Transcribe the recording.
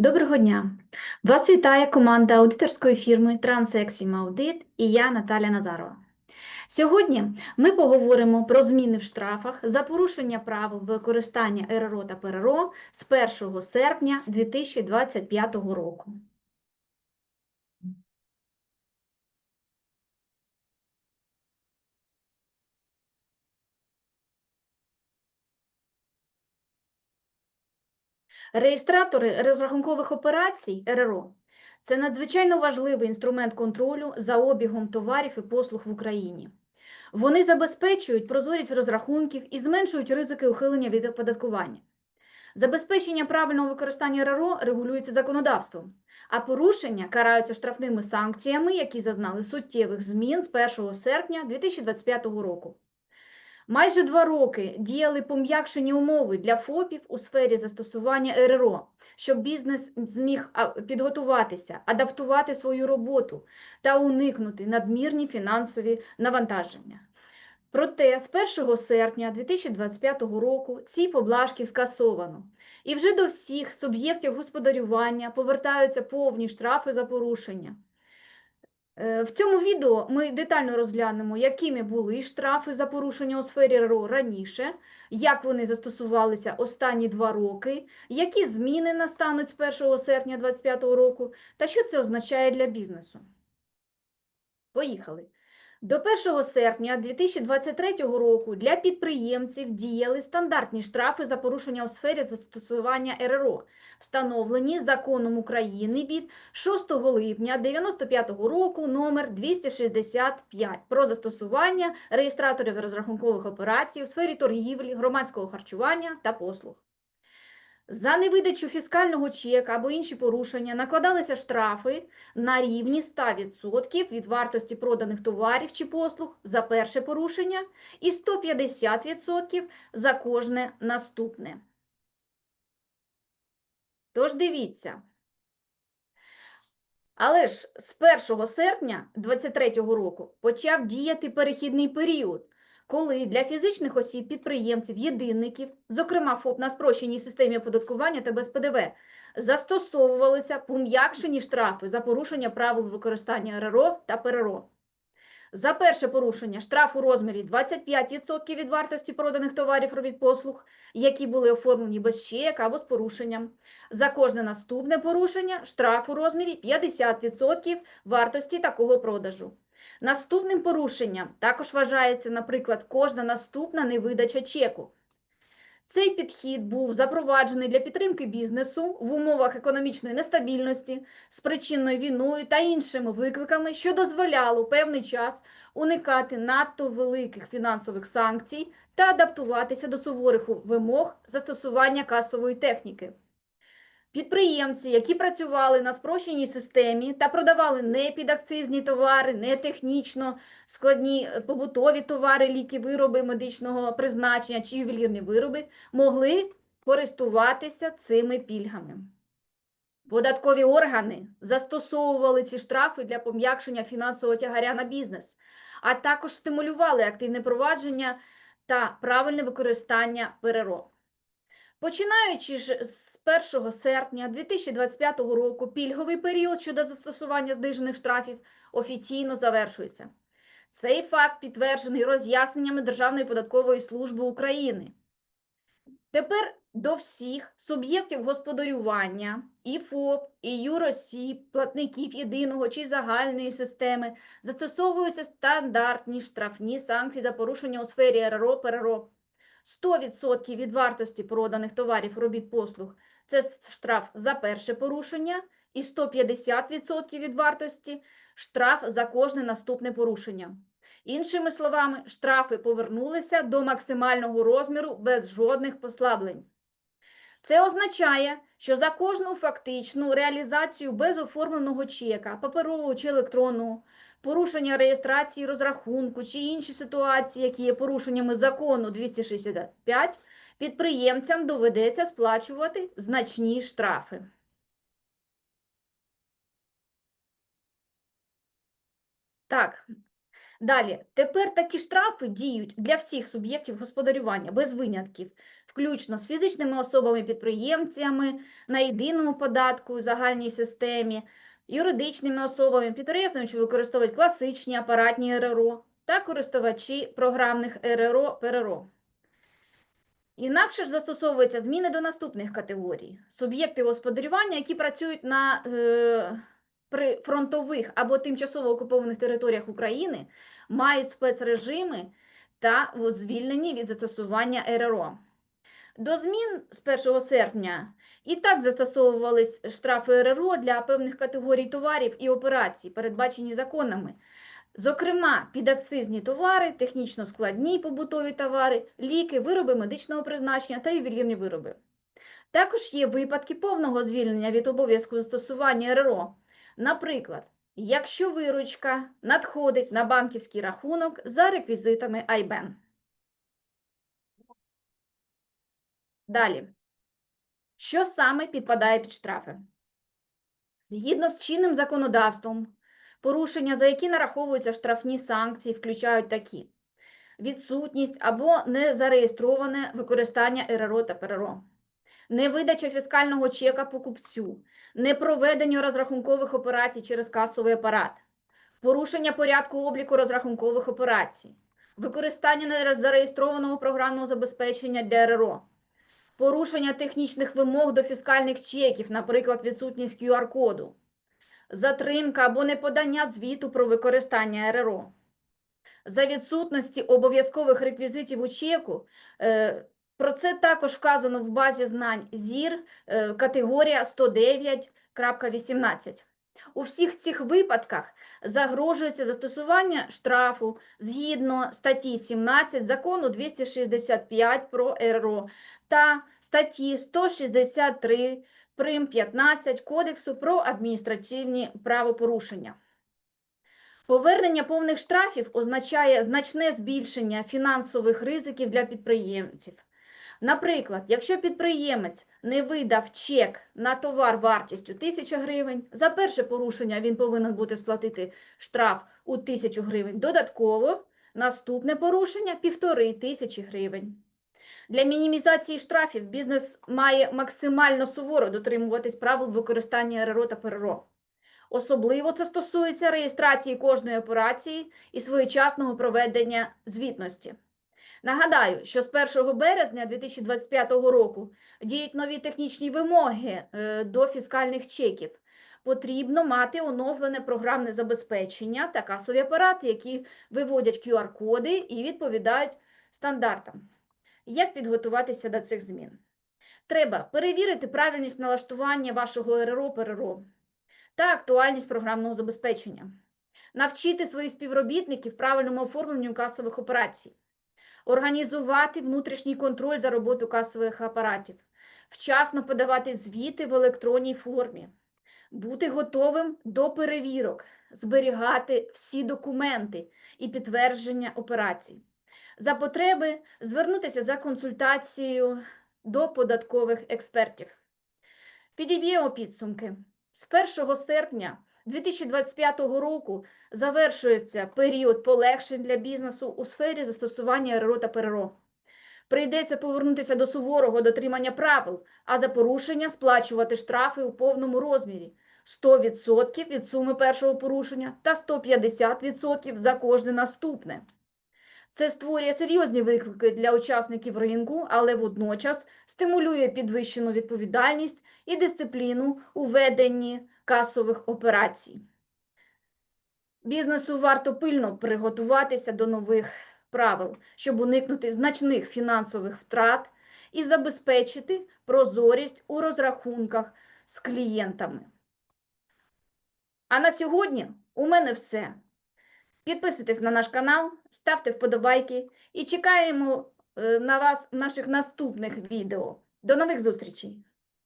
Доброго дня! Вас вітає команда аудиторської фірми Трансексім Audit і я Наталя Назарова. Сьогодні ми поговоримо про зміни в штрафах за порушення правил використання РРО та ПРРО з 1 серпня 2025 року. Реєстратори розрахункових операцій РРО це надзвичайно важливий інструмент контролю за обігом товарів і послуг в Україні. Вони забезпечують прозорість розрахунків і зменшують ризики ухилення від оподаткування. Забезпечення правильного використання РРО регулюється законодавством, а порушення караються штрафними санкціями, які зазнали суттєвих змін з 1 серпня 2025 року. Майже два роки діяли пом'якшені умови для ФОПів у сфері застосування РРО, щоб бізнес зміг підготуватися, адаптувати свою роботу та уникнути надмірні фінансові навантаження. Проте з 1 серпня 2025 року ці поблажки скасовано, і вже до всіх суб'єктів господарювання повертаються повні штрафи за порушення. Е, В цьому відео ми детально розглянемо, якими були штрафи за порушення у сфері РРО раніше, як вони застосувалися останні два роки, які зміни настануть з 1 серпня 2025 року та що це означає для бізнесу. Поїхали. До 1 серпня 2023 року для підприємців діяли стандартні штрафи за порушення у сфері застосування РРО, встановлені законом України від 6 липня 1995 року номер 265 про застосування реєстраторів розрахункових операцій у сфері торгівлі, громадського харчування та послуг. За невидачу фіскального чека або інші порушення накладалися штрафи на рівні 100% від вартості проданих товарів чи послуг за перше порушення і 150% за кожне наступне. Тож дивіться. Але ж з 1 серпня 2023 року почав діяти перехідний період, коли для фізичних осіб, підприємців, єдинників, зокрема ФОП на спрощеній системі оподаткування та без ПДВ, застосовувалися пом'якшені штрафи за порушення правил використання РРО та ПРРО. За перше порушення штраф у розмірі 25% від вартості проданих товарів робіт послуг, які були оформлені без чека або з порушенням. За кожне наступне порушення штраф у розмірі 50% вартості такого продажу. Наступним порушенням також вважається, наприклад, кожна наступна невидача чеку. Цей підхід був запроваджений для підтримки бізнесу в умовах економічної нестабільності, спричиненою війною та іншими викликами, що дозволяло певний час уникати надто великих фінансових санкцій та адаптуватися до суворих вимог застосування касової техніки. Підприємці, які працювали на спрощеній системі та продавали не підакцизні товари, не технічно складні е, побутові товари, ліки, вироби медичного призначення чи ювелірні вироби, могли користуватися цими пільгами. Податкові органи застосовували ці штрафи для пом'якшення фінансового тягаря на бізнес, а також стимулювали активне провадження та правильне використання ПРРО. Починаючи ж з 1 серпня 2025 року пільговий період щодо застосування знижених штрафів офіційно завершується. Цей факт підтверджений роз'ясненнями Державної податкової служби України. Тепер до всіх суб'єктів господарювання і ФОП, і юросіб, платників єдиного чи загальної системи застосовуються стандартні штрафні санкції за порушення у сфері РРО, ПРРО. 100% від вартості проданих товарів робіт послуг це штраф за перше порушення, і 150% від вартості штраф за кожне наступне порушення. Іншими словами, штрафи повернулися до максимального розміру без жодних послаблень. Це означає, що за кожну фактичну реалізацію без оформленого чека, паперового чи електронного, порушення реєстрації розрахунку чи інші ситуації, які є порушеннями закону 265, підприємцям доведеться сплачувати значні штрафи. Так, далі. Тепер такі штрафи діють для всіх суб'єктів господарювання без винятків, включно з фізичними особами-підприємцями на єдиному податку загальній системі, юридичними особами, підприємствами, що використовують класичні апаратні РРО та користувачі програмних РРО ПРРО. Інакше ж застосовуються зміни до наступних категорій: суб'єкти господарювання, які працюють на е, прифронтових або тимчасово окупованих територіях України, мають спецрежими та звільнені від застосування РРО. До змін з 1 серпня і так застосовувались штрафи РРО для певних категорій товарів і операцій, передбачені законами. Зокрема, підакцизні товари, технічно складні побутові товари, ліки, вироби медичного призначення та ювелірні вироби. Також є випадки повного звільнення від обов'язку застосування РРО. Наприклад, якщо виручка надходить на банківський рахунок за реквізитами IBAN. Далі. Що саме підпадає під штрафи? Згідно з чинним законодавством, порушення, за які нараховуються штрафні санкції, включають такі: відсутність або незареєстроване використання РРО та ПРРО, невидача фіскального чека покупцю, непроведення розрахункових операцій через касовий апарат, порушення порядку обліку розрахункових операцій, використання незареєстрованого програмного забезпечення для РРО, порушення технічних вимог до фіскальних чеків, наприклад, відсутність QR-коду, затримка або неподання звіту про використання РРО. За відсутності обов'язкових реквізитів у чеку, е, про це також вказано в базі знань ЗІР, е, категорія 109.18. У всіх цих випадках загрожується застосування штрафу згідно статті 17 закону 265 про РРО та статті 163 прим 15 Кодексу про адміністративні правопорушення. Повернення повних штрафів означає значне збільшення фінансових ризиків для підприємців. Наприклад, якщо підприємець не видав чек на товар вартістю 1000 гривень, за перше порушення він повинен буде сплатити штраф у 1000 гривень додатково, наступне порушення – 1500 гривень. Для мінімізації штрафів бізнес має максимально суворо дотримуватись правил використання РРО та ПРРО. Особливо це стосується реєстрації кожної операції і своєчасного проведення звітності. Нагадаю, що з 1 березня 2025 року діють нові технічні вимоги е, до фіскальних чеків. Потрібно мати оновлене програмне забезпечення та касові апарати, які виводять QR-коди і відповідають стандартам. Як підготуватися до цих змін? Треба перевірити правильність налаштування вашого РРО ПРРО та актуальність програмного забезпечення, навчити своїх співробітників правильному оформленню касових операцій, організувати внутрішній контроль за роботу касових апаратів, вчасно подавати звіти в електронній формі, бути готовим до перевірок, зберігати всі документи і підтвердження операцій. За потреби звернутися за консультацією до податкових експертів. Підіб'ємо підсумки. З 1 серпня 2025 року завершується період полегшень для бізнесу у сфері застосування РРО та ПРРО. Прийдеться повернутися до суворого дотримання правил, а за порушення сплачувати штрафи у повному розмірі 100% від суми першого порушення та 150% за кожне наступне. Це створює серйозні виклики для учасників ринку, але водночас стимулює підвищену відповідальність і дисципліну у веденні касових операцій. Бізнесу варто пильно приготуватися до нових правил, щоб уникнути значних фінансових втрат і забезпечити прозорість у розрахунках з клієнтами. А на сьогодні у мене все. Підписуйтесь на наш канал, ставте вподобайки і чекаємо е, на вас в наших наступних відео. До нових зустрічей!